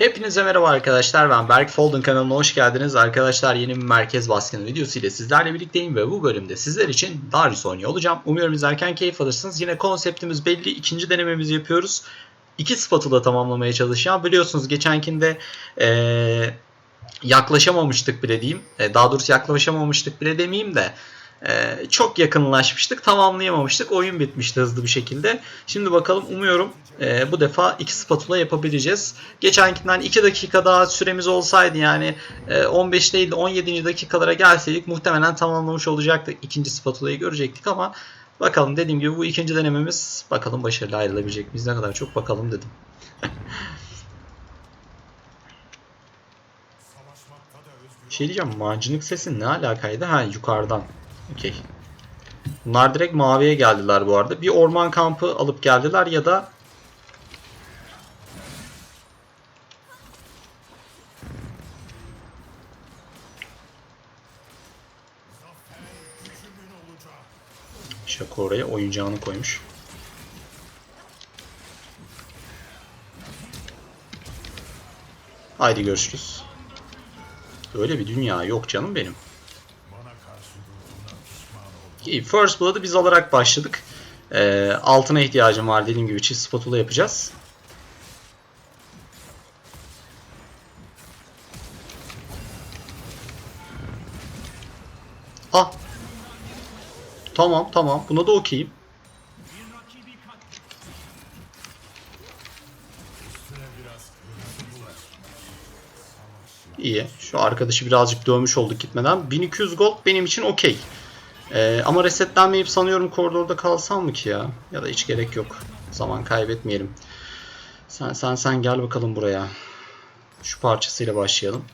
Hepinize merhaba arkadaşlar ben Berk Folden kanalına hoş geldiniz. Arkadaşlar yeni bir merkez baskını videosu ile sizlerle birlikteyim ve bu bölümde sizler için Darius oynuyor olacağım. Umuyorum izlerken keyif alırsınız. Yine konseptimiz belli. ikinci denememizi yapıyoruz. İki spatula tamamlamaya çalışacağım. Biliyorsunuz geçenkinde eee, yaklaşamamıştık bile diyeyim. E, daha doğrusu yaklaşamamıştık bile demeyeyim de e, çok yakınlaşmıştık. Tamamlayamamıştık. Oyun bitmişti hızlı bir şekilde. Şimdi bakalım umuyorum e, bu defa iki spatula yapabileceğiz. Geçenkinden 2 dakika daha süremiz olsaydı yani e, 15 değil de 17. dakikalara gelseydik muhtemelen tamamlamış olacaktık. İkinci spatulayı görecektik ama bakalım dediğim gibi bu ikinci denememiz bakalım başarılı ayrılabilecek miyiz ne kadar çok bakalım dedim. Şey diyeceğim mancınık sesi ne alakaydı? Ha yukarıdan. Okey. Bunlar direkt maviye geldiler bu arada. Bir orman kampı alıp geldiler ya da Şaka oraya oyuncağını koymuş. Haydi görüşürüz. Öyle bir dünya yok canım benim. First Blood'ı biz alarak başladık. Ee, altına ihtiyacım var dediğim gibi çift spatula yapacağız. Ah. Tamam tamam buna da okeyim. İyi. Şu arkadaşı birazcık dövmüş olduk gitmeden. 1200 gold benim için okey. Ee, ama resetlenmeyip sanıyorum koridorda kalsam mı ki ya? Ya da hiç gerek yok. Zaman kaybetmeyelim. Sen sen sen gel bakalım buraya. Şu parçasıyla başlayalım.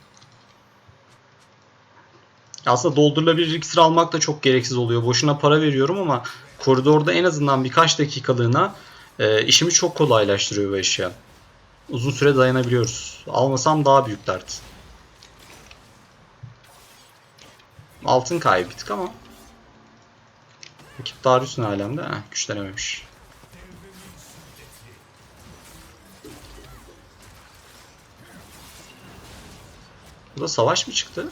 Aslında doldurulabilir iksir almak da çok gereksiz oluyor. Boşuna para veriyorum ama koridorda en azından birkaç dakikalığına e, işimi çok kolaylaştırıyor bu eşya. Uzun süre dayanabiliyoruz. Almasam daha büyük dert. Altın kaybettik ama Rakip Darius ne alemde? Heh, güçlenememiş. Burada savaş mı çıktı?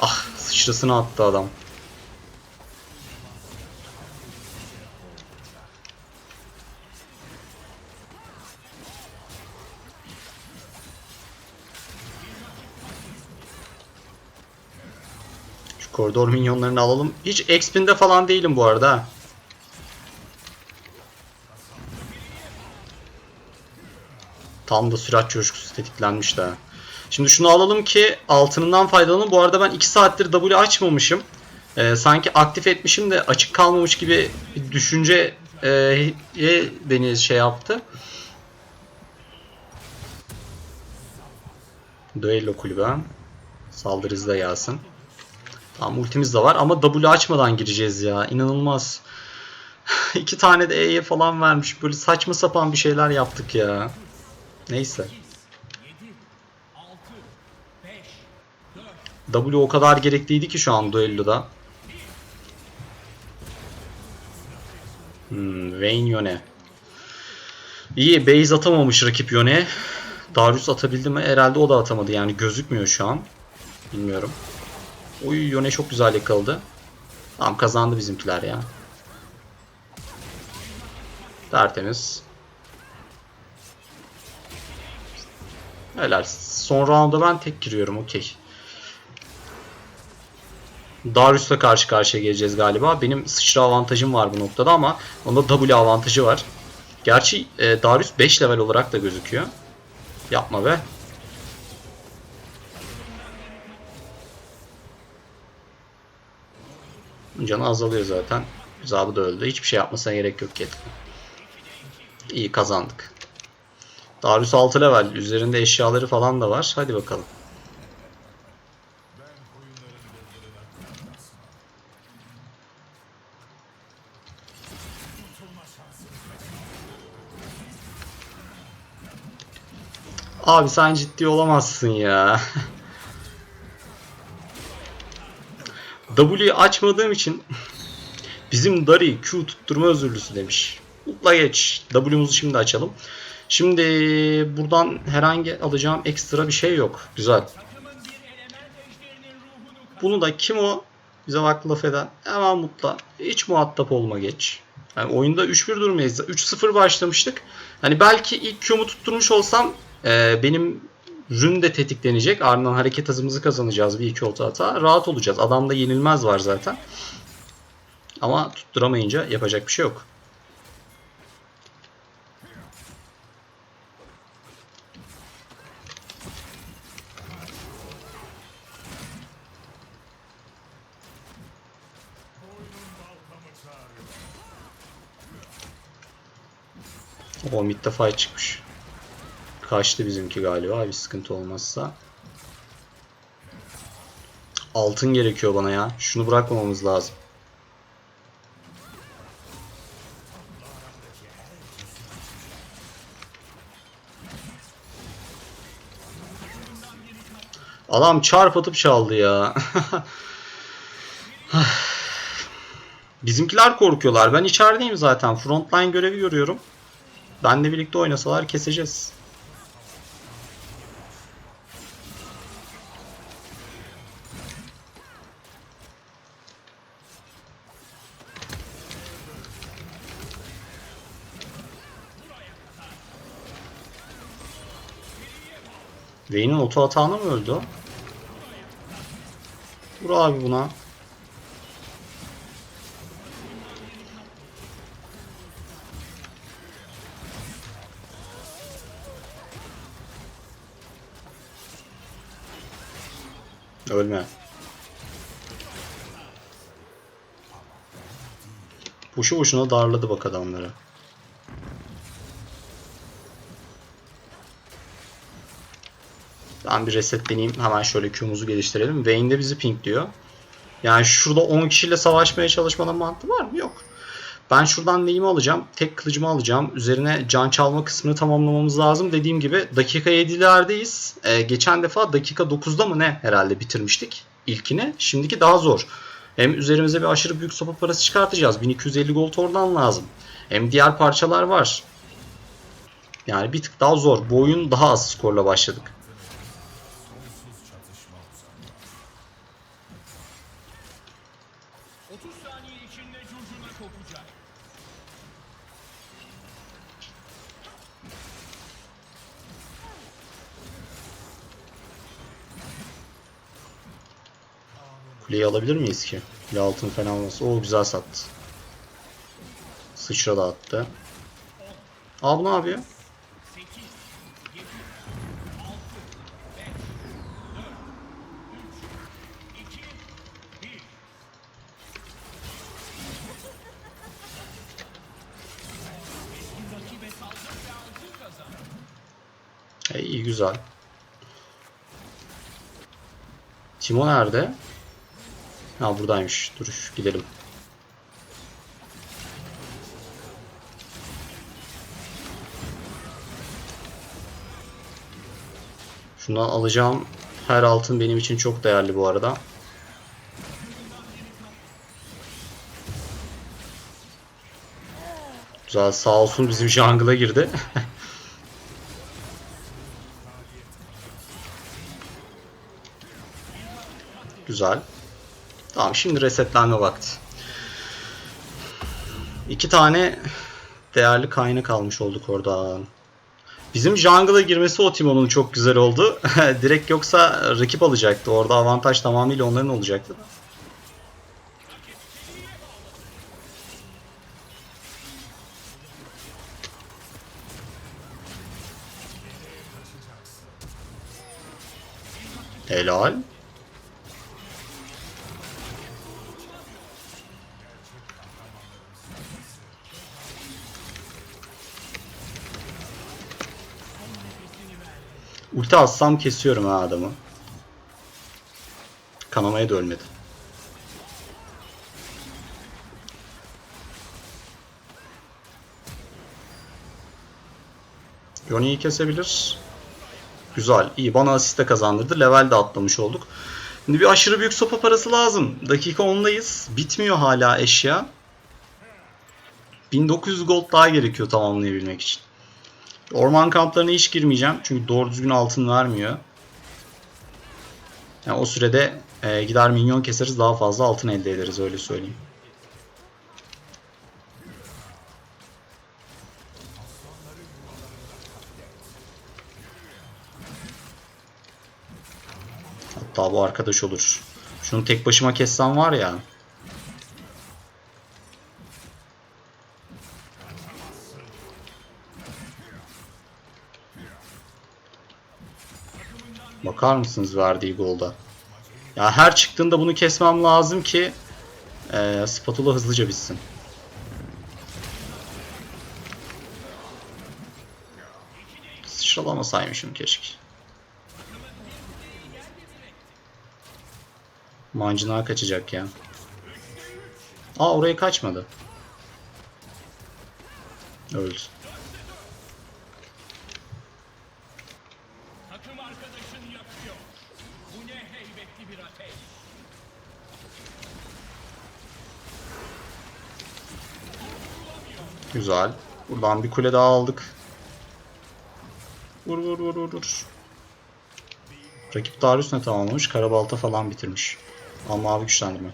Ah sıçrasını attı adam. Şu koridor minyonlarını alalım. Hiç X-Pin'de falan değilim bu arada. Tam da sürat coşkusu tetiklenmiş de. Şimdi şunu alalım ki altınından faydalanın. Bu arada ben 2 saattir W açmamışım. Ee, sanki aktif etmişim de açık kalmamış gibi bir düşünce e, beni şey yaptı. Duello kulübe. Saldırı hızla gelsin. Tamam ultimiz de var ama W açmadan gireceğiz ya. İnanılmaz. İki tane de E'ye falan vermiş. Böyle saçma sapan bir şeyler yaptık ya. Neyse. W o kadar gerekliydi ki şu an duelloda. Hmm, Vayne Yone. İyi base atamamış rakip Yone. Darius atabildi mi? Herhalde o da atamadı yani gözükmüyor şu an. Bilmiyorum. Oy Yone çok güzel yakaladı. Tamam kazandı bizimkiler ya. Tertemiz. Helal. Son roundda ben tek giriyorum okey. Darius'la karşı karşıya geleceğiz galiba. Benim sıçra avantajım var bu noktada ama onda W avantajı var. Gerçi e, Darius 5 level olarak da gözüküyor. Yapma be. Canı azalıyor zaten. Zabı da öldü. Hiçbir şey yapmasına gerek yok ki. İyi kazandık. Darius 6 level. Üzerinde eşyaları falan da var. Hadi bakalım. Abi sen ciddi olamazsın ya. W'yu açmadığım için Bizim Dari Q tutturma özürlüsü demiş. Mutla geç. W'muzu şimdi açalım. Şimdi buradan herhangi alacağım ekstra bir şey yok. Güzel. Bunu da kim o? Bize bak laf eden. Hemen mutla. Hiç muhatap olma geç. Yani oyunda 3-1 durmayız. 3-0 başlamıştık. Hani belki ilk Q'mu tutturmuş olsam e, benim rün de tetiklenecek. Ardından hareket hızımızı kazanacağız bir iki olta hata. Rahat olacağız. Adamda yenilmez var zaten. Ama tutturamayınca yapacak bir şey yok. O midde fight çıkmış. Kaçtı bizimki galiba bir sıkıntı olmazsa. Altın gerekiyor bana ya. Şunu bırakmamamız lazım. Adam çarp atıp çaldı ya. Bizimkiler korkuyorlar. Ben içerideyim zaten. Frontline görevi görüyorum. Benle birlikte oynasalar keseceğiz. Vayne'in oto atağına mı öldü o? Vur abi buna. Ölme. Boşu boşuna darladı bak adamları. Ben bir resetleneyim. Hemen şöyle Q'muzu geliştirelim. Vayne de bizi ping diyor. Yani şurada 10 kişiyle savaşmaya çalışmanın mantığı var mı? Yok. Ben şuradan neyimi alacağım? Tek kılıcımı alacağım. Üzerine can çalma kısmını tamamlamamız lazım. Dediğim gibi dakika 7'lerdeyiz. Ee, geçen defa dakika 9'da mı ne herhalde bitirmiştik ilkini. Şimdiki daha zor. Hem üzerimize bir aşırı büyük sopa parası çıkartacağız. 1250 gold oradan lazım. Hem diğer parçalar var. Yani bir tık daha zor. Bu oyun daha az skorla başladık. Kuleyi alabilir miyiz ki? Kule altın falan olması. Oo güzel sattı. Sıçra da attı. Aa bu ne yapıyor? E, güzel. Timo nerede? Ha buradaymış. Dur gidelim. Şundan alacağım her altın benim için çok değerli bu arada. Güzel sağ olsun bizim jungle'a girdi. Güzel. Tamam şimdi resetlenme vakti. İki tane değerli kaynak almış olduk oradan. Bizim jungle'a girmesi o Timon'un çok güzel oldu. Direkt yoksa rakip alacaktı. Orada avantaj tamamıyla onların olacaktı. Helal. Ulti atsam kesiyorum ha adamı. Kanamaya da ölmedi. Yoni'yi kesebilir. Güzel. iyi. Bana asiste kazandırdı. Level de atlamış olduk. Şimdi bir aşırı büyük sopa parası lazım. Dakika 10'dayız. Bitmiyor hala eşya. 1900 gold daha gerekiyor tamamlayabilmek için. Orman kamplarına hiç girmeyeceğim. Çünkü doğru düzgün altın vermiyor. Yani o sürede e, gider minyon keseriz daha fazla altın elde ederiz öyle söyleyeyim. Hatta bu arkadaş olur. Şunu tek başıma kessem var ya. Bakar mısınız verdiği golda? Ya her çıktığında bunu kesmem lazım ki e, spatula hızlıca bitsin. Sıçralamasaymışım keşke. Mancına kaçacak ya. Aa oraya kaçmadı. Öldü. Takım arkadaşın yakıyor. Bu ne heybetli bir ateş. Güzel. Buradan bir kule daha aldık. Vur vur vur vur. Rakip Darius ne tamamlamış? Karabalta falan bitirmiş. Al mavi güçlendirme.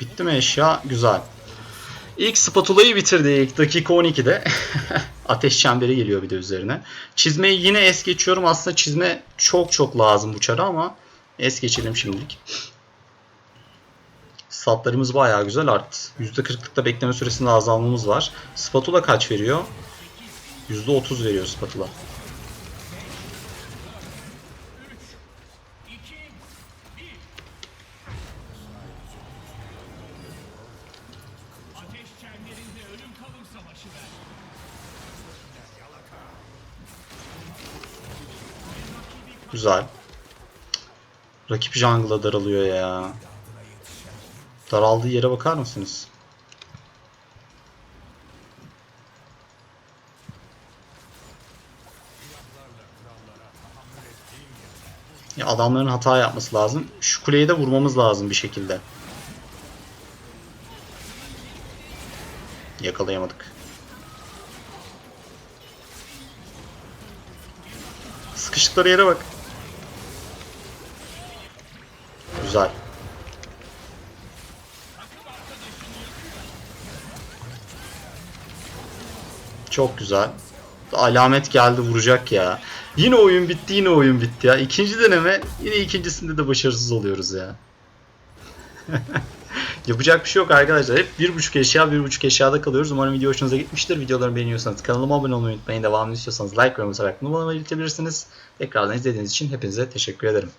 Bitti mi eşya? Güzel. İlk spatulayı bitirdik dakika 12'de. Ateş çemberi geliyor bir de üzerine. Çizmeyi yine es geçiyorum. Aslında çizme çok çok lazım bu çara ama es geçelim şimdilik. Statlarımız bayağı güzel arttı. %40'lıkta bekleme süresinde azalmamız var. Spatula kaç veriyor? %30 veriyor spatula. Güzel. Rakip jungle'a daralıyor ya. Daraldığı yere bakar mısınız? Ya adamların hata yapması lazım. Şu kuleye de vurmamız lazım bir şekilde. Yakalayamadık. Sıkıştıkları yere bak. Güzel. Çok güzel. Alamet geldi vuracak ya. Yine oyun bitti yine oyun bitti ya. İkinci deneme yine ikincisinde de başarısız oluyoruz ya. Yapacak bir şey yok arkadaşlar. Hep bir buçuk eşya bir buçuk eşyada kalıyoruz. Umarım video hoşunuza gitmiştir. Videolarımı beğeniyorsanız kanalıma abone olmayı unutmayın. Devamını istiyorsanız like ve yorum atarak numaraları iletebilirsiniz. Tekrardan izlediğiniz için hepinize teşekkür ederim.